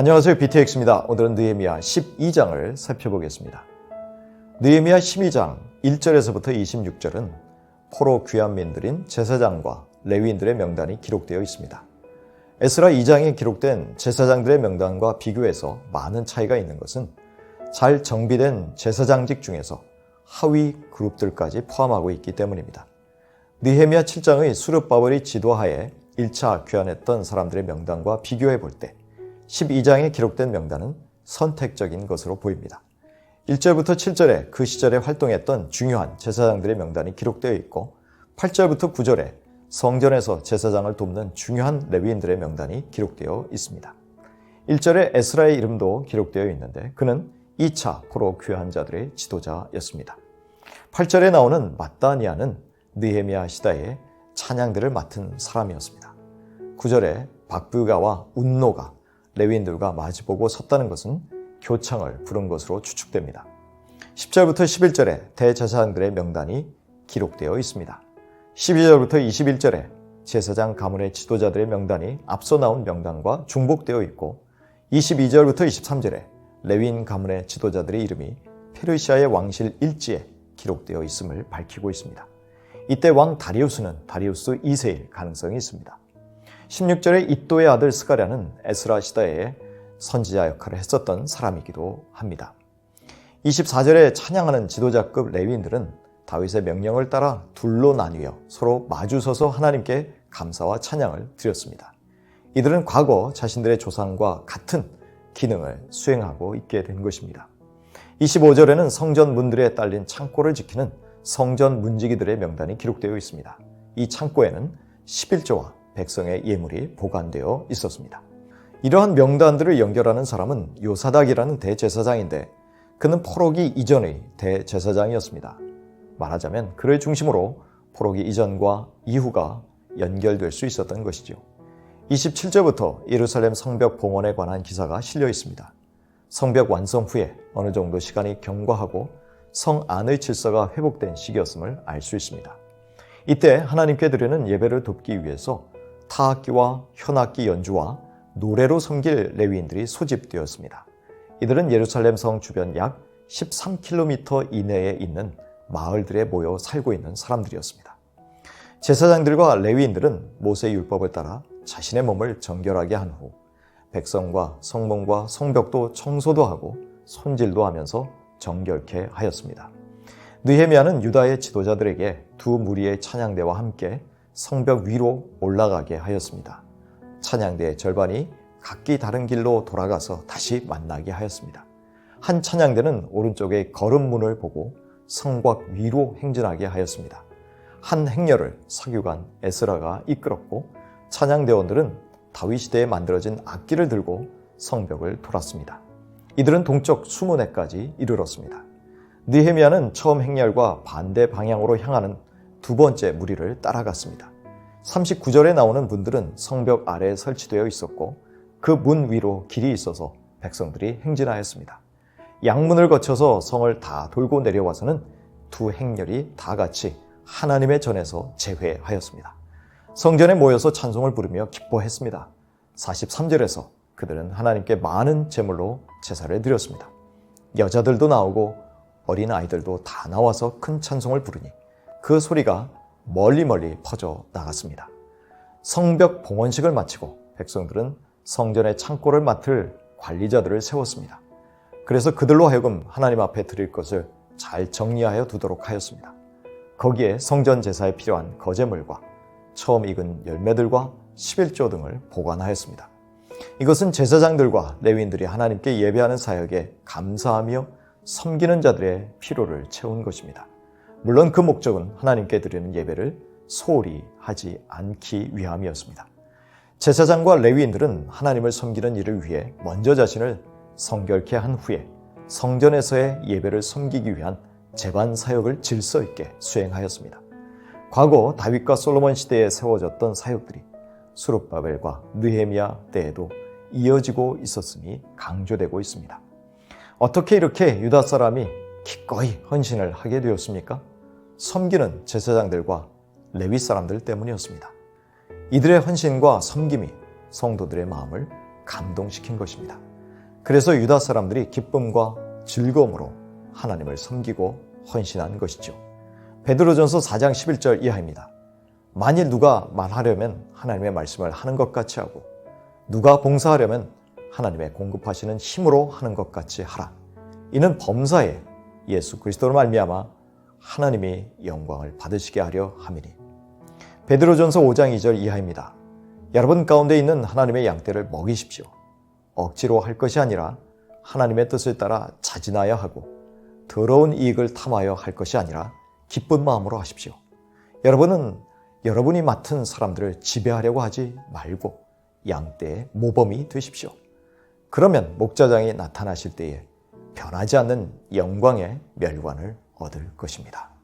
안녕하세요. BTX입니다. 오늘은 느헤미야 12장을 살펴보겠습니다. 느헤미야 12장 1절에서부터 26절은 포로 귀한민들인 제사장과 레위인들의 명단이 기록되어 있습니다. 에스라 2장에 기록된 제사장들의 명단과 비교해서 많은 차이가 있는 것은 잘 정비된 제사장직 중에서 하위 그룹들까지 포함하고 있기 때문입니다. 느헤미야 7장의 수르바벨이 지도하에 1차 귀환했던 사람들의 명단과 비교해 볼때 12장에 기록된 명단은 선택적인 것으로 보입니다. 1절부터 7절에 그 시절에 활동했던 중요한 제사장들의 명단이 기록되어 있고 8절부터 9절에 성전에서 제사장을 돕는 중요한 레위인들의 명단이 기록되어 있습니다. 1절에 에스라의 이름도 기록되어 있는데 그는 2차 포로 귀환 자들의 지도자였습니다. 8절에 나오는 마따니아는 느헤미야 시다의 찬양들을 맡은 사람이었습니다. 9절에 박부가와 운노가 레위인들과 마주보고 섰다는 것은 교창을 부른 것으로 추측됩니다. 10절부터 11절에 대제사장들의 명단이 기록되어 있습니다. 12절부터 21절에 제사장 가문의 지도자들의 명단이 앞서 나온 명단과 중복되어 있고 22절부터 23절에 레윈 가문의 지도자들의 이름이 페르시아의 왕실 일지에 기록되어 있음을 밝히고 있습니다. 이때 왕 다리우스는 다리우스 2세일 가능성이 있습니다. 16절에 이또의 아들 스가랴는 에스라 시다의 선지자 역할을 했었던 사람이기도 합니다. 24절에 찬양하는 지도자급 레위인들은 다윗의 명령을 따라 둘로 나뉘어 서로 마주서서 하나님께 감사와 찬양을 드렸습니다. 이들은 과거 자신들의 조상과 같은 기능을 수행하고 있게 된 것입니다. 25절에는 성전 문들에 딸린 창고를 지키는 성전 문지기들의 명단이 기록되어 있습니다. 이 창고에는 11조와 백성의 예물이 보관되어 있었습니다. 이러한 명단들을 연결하는 사람은 요사닥이라는 대제사장인데 그는 포로기 이전의 대제사장이었습니다. 말하자면 그를 중심으로 포로기 이전과 이후가 연결될 수 있었던 것이죠. 27절부터 예루살렘 성벽 봉헌에 관한 기사가 실려 있습니다. 성벽 완성 후에 어느 정도 시간이 경과하고 성 안의 질서가 회복된 시기였음을 알 수 있습니다. 이때 하나님께 드리는 예배를 돕기 위해서 타악기와 현악기 연주와 노래로 섬길 레위인들이 소집되었습니다. 이들은 예루살렘 성 주변 약 13km 이내에 있는 마을들에 모여 살고 있는 사람들이었습니다. 제사장들과 레위인들은 모세 율법을 따라 자신의 몸을 정결하게 한 후 백성과 성문과 성벽도 청소도 하고 손질도 하면서 정결케 하였습니다. 느헤미야는 유다의 지도자들에게 두 무리의 찬양대와 함께 성벽 위로 올라가게 하였습니다. 찬양대의 절반이 각기 다른 길로 돌아가서 다시 만나게 하였습니다. 한 찬양대는 오른쪽의 걸음문을 보고 성곽 위로 행진하게 하였습니다. 한 행렬을 사규관 에스라가 이끌었고 찬양대원들은 다윗 시대에 만들어진 악기를 들고 성벽을 돌았습니다. 이들은 동쪽 수문회까지 이르렀습니다. 느헤미야는 처음 행렬과 반대 방향으로 향하는 두 번째 무리를 따라갔습니다. 39절에 나오는 분들은 성벽 아래에 설치되어 있었고 그 문 위로 길이 있어서 백성들이 행진하였습니다. 양문을 거쳐서 성을 다 돌고 내려와서는 두 행렬이 다 같이 하나님의 전에서 재회하였습니다. 성전에 모여서 찬송을 부르며 기뻐했습니다. 43절에서 그들은 하나님께 많은 제물로 제사를 드렸습니다. 여자들도 나오고 어린 아이들도 다 나와서 큰 찬송을 부르니 그 소리가 멀리 멀리 퍼져 나갔습니다. 성벽 봉헌식을 마치고 백성들은 성전의 창고를 맡을 관리자들을 세웠습니다. 그래서 그들로 하여금 하나님 앞에 드릴 것을 잘 정리하여 두도록 하였습니다. 거기에 성전 제사에 필요한 거제물과 처음 익은 열매들과 11조 등을 보관하였습니다. 이것은 제사장들과 레위인들이 하나님께 예배하는 사역에 감사하며 섬기는 자들의 필요를 채운 것입니다. 물론 그 목적은 하나님께 드리는 예배를 소홀히 하지 않기 위함이었습니다. 제사장과 레위인들은 하나님을 섬기는 일을 위해 먼저 자신을 성결케 한 후에 성전에서의 예배를 섬기기 위한 재반 사역을 질서 있게 수행하였습니다. 과거 다윗과 솔로몬 시대에 세워졌던 사역들이 수룹바벨과 느헤미야 때에도 이어지고 있었음이 강조되고 있습니다. 어떻게 이렇게 유다 사람이 기꺼이 헌신을 하게 되었습니까? 섬기는 제사장들과 레위 사람들 때문이었습니다. 이들의 헌신과 섬김이 성도들의 마음을 감동시킨 것입니다. 그래서 유다 사람들이 기쁨과 즐거움으로 하나님을 섬기고 헌신한 것이죠. 베드로전서 4장 11절 이하입니다. 만일 누가 말하려면 하나님의 말씀을 하는 것 같이 하고 누가 봉사하려면 하나님의 공급하시는 힘으로 하는 것 같이 하라. 이는 범사에 예수 그리스도로 말미암아 하나님이 영광을 받으시게 하려 함이니. 베드로전서 5장 2절 이하입니다. 여러분 가운데 있는 하나님의 양떼를 먹이십시오. 억지로 할 것이 아니라 하나님의 뜻을 따라 자진하여 하고 더러운 이익을 탐하여 할 것이 아니라 기쁜 마음으로 하십시오. 여러분은 여러분이 맡은 사람들을 지배하려고 하지 말고 양떼의 모범이 되십시오. 그러면 목자장이 나타나실 때에 변하지 않는 영광의 멸관을 얻을 것입니다.